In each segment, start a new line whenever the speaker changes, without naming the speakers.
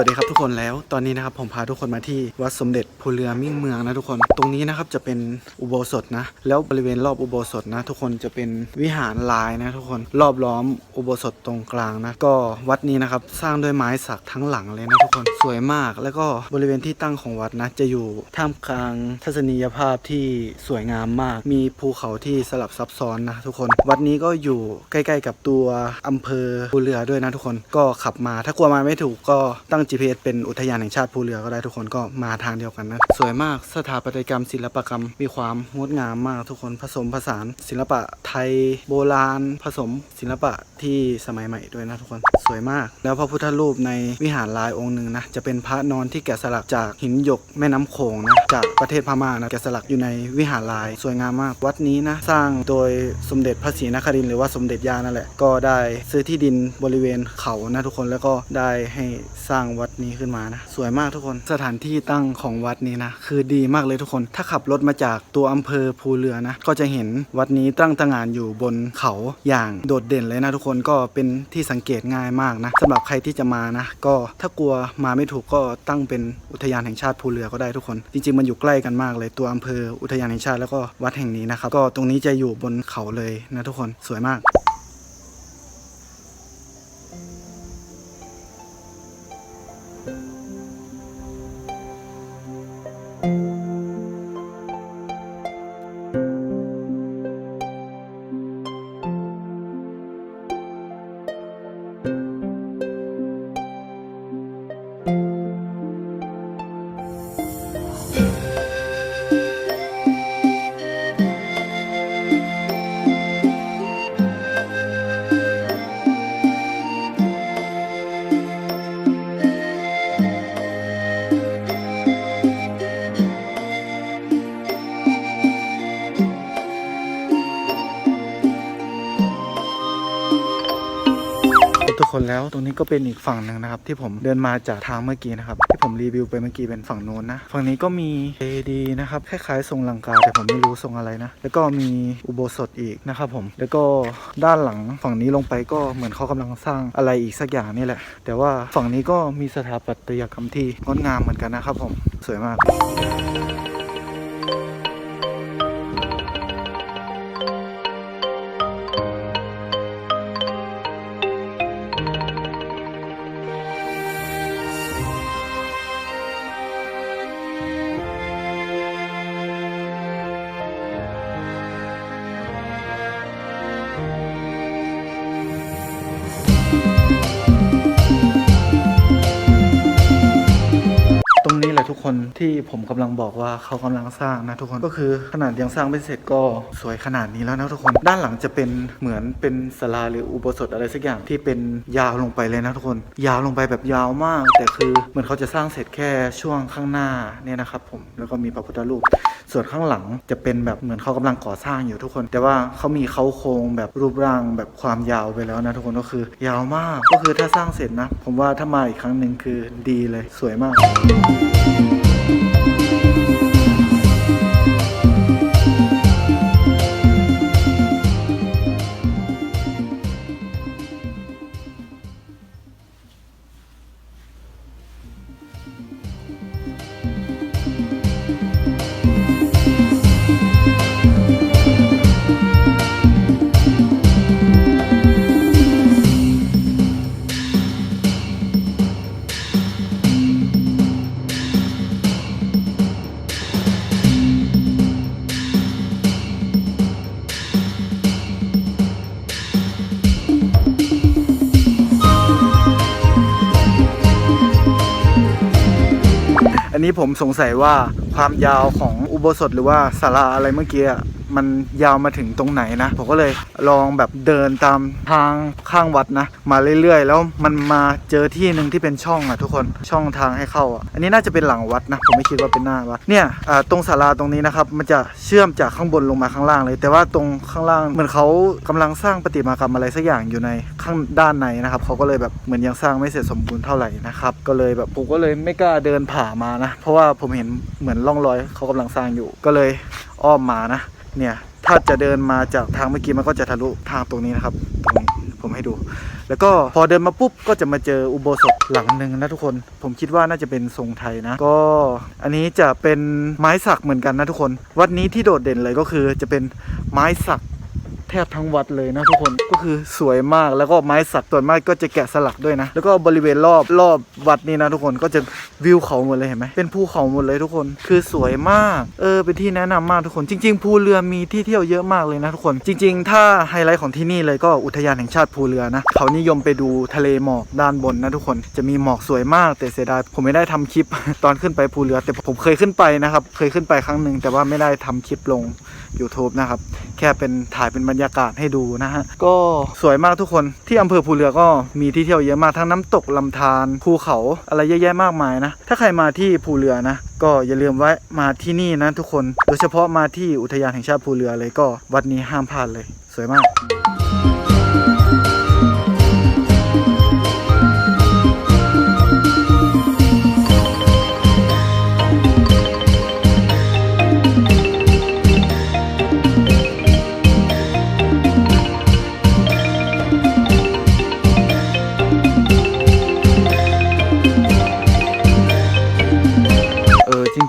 วัสดีครับทุกคนแล้วตอนนี้นะครับผมพาทุกคนมาที่วัดสมเด็จภูเรือมิ่งเมืองนะทุกคนตรงนี้นะครับจะเป็นอุโบสถนะ แล้วบริเวณรอบอุโบสถนะ ทุกคนจะเป็นวิหารลายนะทุกคนรอบล้อมอุโบสถตรงกลางนะก็วัดนี้นะครับสร้างด้วยไม้สักทั้งหลังเลยนะทุกคนสวยมาก แล้วก็บริเวณที่ตั้งของวัดนะ จะอยู่ท่ามกลางทัศนียภาพที่สวยงามมาก มีภูเขาที่สลับซับซ้อนนะทุกคน วัดนี้ก็อยู่ใกล้ ๆ กับตัวอำเภอภูเรือด้วยนะทุกคนก็ขับมาถ้ากลัวมาไม่ถูกก็ตั้ง GPS เป็นอุทยานแห่งชาติภูเรือก็ได้ทุกคนก็มาทางเดียวกันนะสวยมากสถาปัตยกรรม ศิลปกรรม มีความงดงามมากทุกคนผสมผสาน ศิลปะไทยโบราณ ผสม ศิลปะที่สมัยใหม่ด้วยนะทุกคนสวยมาก แล้วพระพุทธรูปในวิหารลายองค์หนึ่งนะจะเป็นพระนอนที่แกะสลักจากหินหยกแม่น้ำโขงนะจากประเทศพม่านะแกะสลักอยู่ในวิหารลาย สวยงามมาก วัดนี้นะสร้างโดยสมเด็จพระศรีนครินทร์หรือว่าสมเด็จย่านั่นแหละก็ได้ซื้อที่ดินบริเวณเขานะทุกคนแล้วก็ได้ให้สร้างวัดนี้ขึ้นมานะ สวยมากทุกคนสถานที่ตั้งของวัดนี้นะ คือดีมากเลยทุกคน ถ้าขับรถมาจากตัวอำเภอภูเรือนะ ก็จะเห็นวัดนี้ตั้งตระหงานอยู่บนเขาอย่างโดดเด่นเลยนะทุกคนก็เป็นที่สังเกตง่ายมากนะสำหรับใครที่จะมานะ ก็ถ้ากลัวมาไม่ถูกก็ตั้งเป็นอุทยานแห่งชาติภูเรือก็ได้ทุกคน จริงๆมันอยู่ใกล้กันมากเลยตัวอำเภออุทยานแห่งชาติแล้วก็วัดแห่งนี้นะครับก็ตรงนี้จะอยู่บนเขาเลยนะทุกคนสวยมาก คนแล้ว ตรงนี้ก็เป็นอีกฝั่งหนึ่งนะครับ ที่ผมเดินมาจากทางเมื่อกี้นะครับ ที่ผมรีวิวไปเมื่อกี้เป็นฝั่งโน้นนะ ฝั่งนี้ก็มีเจดีนะครับคล้ายๆทรงลังกาแต่ผมไม่รู้ทรงอะไรนะ แล้วก็มีอุโบสถอีกนะครับผมแล้วก็ด้านหลังฝั่งนี้ลงไปก็เหมือนเขากำลังสร้างอะไรอีกสักอย่างนี่แหละ แต่ว่าฝั่งนี้ก็มีสถาปัตยกรรมที่งดงามเหมือนกันนะครับผมสวยมาก ที่ผมกำลังบอกว่าเขากำลังสร้างนะทุกคนก็คือขนาดยังสร้างไม่เสร็จก็สวยขนาดนี้แล้วนะทุกคนด้านหลังจะเป็นเหมือนเป็นศาลาหรืออุโบสถอะไรสักอย่างที่เป็นยาวลงไปเลยนะทุกคน ยาวลงไปแบบยาวมาก แต่คือเหมือนเขาจะสร้างเสร็จแค่ช่วงข้างหน้าเนี่ยนะครับผมแล้วก็มีพระพุทธรูปส่วนข้างหลังจะเป็นแบบเหมือนเขากำลังก่อสร้างอยู่ทุกคน แต่ว่าเขามีเขาโครงแบบรูปร่างแบบความยาวไปแล้วนะทุกคนก็คือยาวมากก็คือถ้าสร้างเสร็จนะ ผมว่าถ้ามาอีกครั้งหนึ่งคือดีเลยสวยมาก อันนี้ผมสงสัยว่าความยาวของอุโบสถหรือว่าศาลาอะไรเมื่อกี้อะ มันยาวมาถึงตรงไหนนะ ผมก็เลยลองแบบเดินตามทางข้างวัดนะ มาเรื่อยๆ แล้วมันมาเจอที่หนึ่งที่เป็นช่องอะทุกคนช่องทางให้เข้าอะอันนี้น่าจะเป็นหลังวัดนะผมไม่คิดว่าเป็นหน้าวัดเนี่ยตรงศาลาตรงนี้นะครับมันจะเชื่อมจากข้างบนลงมาข้างล่างเลย แต่ว่าตรงข้างล่างเหมือนเขากำลังสร้างประติมากรรมอะไรสักอย่างอยู่ในข้างด้านในนะครับเขาก็เลยแบบเหมือนยังสร้างไม่เสร็จสมบูรณ์เท่าไหร่นะครับก็เลยแบบผมก็เลยไม่กล้าเดินผ่ามานะ เพราะว่าผมเห็นเหมือนร่องรอยเขากำลังสร้างอยู่ก็เลยอ้อมมานะ เนี่ยถ้าจะเดินมาจากทางเมื่อกี้มันก็จะทะลุทางตรงนี้นะครับตรงนี้ผมให้ดู แล้วก็พอเดินมาปุ๊บก็จะมาเจออุโบสถหลังหนึ่งนะทุกคน ผมคิดว่าน่าจะเป็นทรงไทยนะ ก็อันนี้จะเป็นไม้สักเหมือนกันนะทุกคน วัดนี้ที่โดดเด่นเลยก็คือจะเป็นไม้สัก แทบทั้งวัดเลยนะทุกคนก็คือสวยมากแล้วก็ไม้สักส่วนมากก็จะแกะสลักด้วยนะ แล้วก็บริเวณรอบรอบวัดนี้นะทุกคนก็จะวิวเขาหมดเลยเห็นไหมเป็นภูเขาหมดเลยทุกคนคือสวยมาก เออเป็นที่แนะนำมากทุกคน จริง ๆ ภูเรือมีที่เที่ยวเยอะมากเลยนะทุกคน จริง ๆ ถ้าไฮไลท์ของที่นี่เลยก็อุทยานแห่งชาติภูเรือนะเขานิยมไปดูทะเลหมอกด้านบนนะทุกคนจะมีหมอกสวยมากแต่เสียดายผมไม่ได้ทำคลิปตอนขึ้นไปภูเรือ แต่ผมเคยขึ้นไปนะครับเคยขึ้นไปครั้งหนึ่งแต่ว่าไม่ได้ทำคลิปลง YouTube นะครับแค่เป็นถ่ายเป็นบรรยากาศให้ดูนะฮะ ก็สวยมากทุกคนที่อำเภอภูเรือก็มีที่เที่ยวเยอะมากทั้งน้ำตกลำธารภูเขาอะไรเยอะแยะมากมายนะ ถ้าใครมาที่ภูเรือนะ ก็อย่าลืมไว้มาที่นี่นะทุกคน โดยเฉพาะมาที่อุทยานแห่งชาติภูเรือเลยก็วัดนี้ห้ามพลาดเลย สวยมาก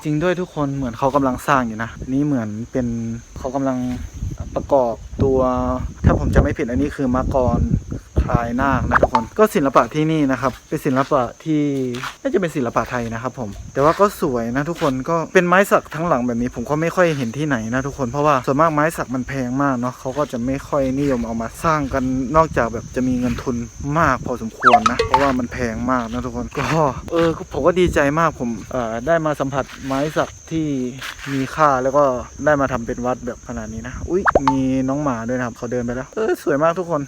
ริงด้วยทุกคนเหมือนเขากำลังสร้างอยู่นะนี่เหมือนเป็นเขากำลังประกอบตัว ถ้าผมจะไม่ผิดอันนี้คือมังกร ลายนาคนะทุกคนก็ศิลปะที่นี่นะครับ เป็นศิลปะที่น่าจะเป็นศิลปะไทยนะครับผม แต่ว่าก็สวยนะทุกคนก็เป็นไม้สักทั้งหลังแบบนี้ผมก็ไม่ค่อยเห็นที่ไหนนะทุกคนเพราะว่าส่วนมากไม้สักมันแพงมากเนาะเขาก็จะไม่ค่อยนิยมเอามาสร้างกันนอกจากแบบจะมีเงินทุนมากพอสมควรนะ เพราะว่ามันแพงมากนะทุกคนก็เออผมก็ดีใจมากผมเอ่อได้มาสัมผัสไม้สัก ที่มีค่าแล้วก็ได้มาทำเป็นวัดแบบขนาดนี้นะ อุ้ยมีน้องหมาด้วยนะครับ เขาเดินไปแล้ว เออสวยมากทุกคน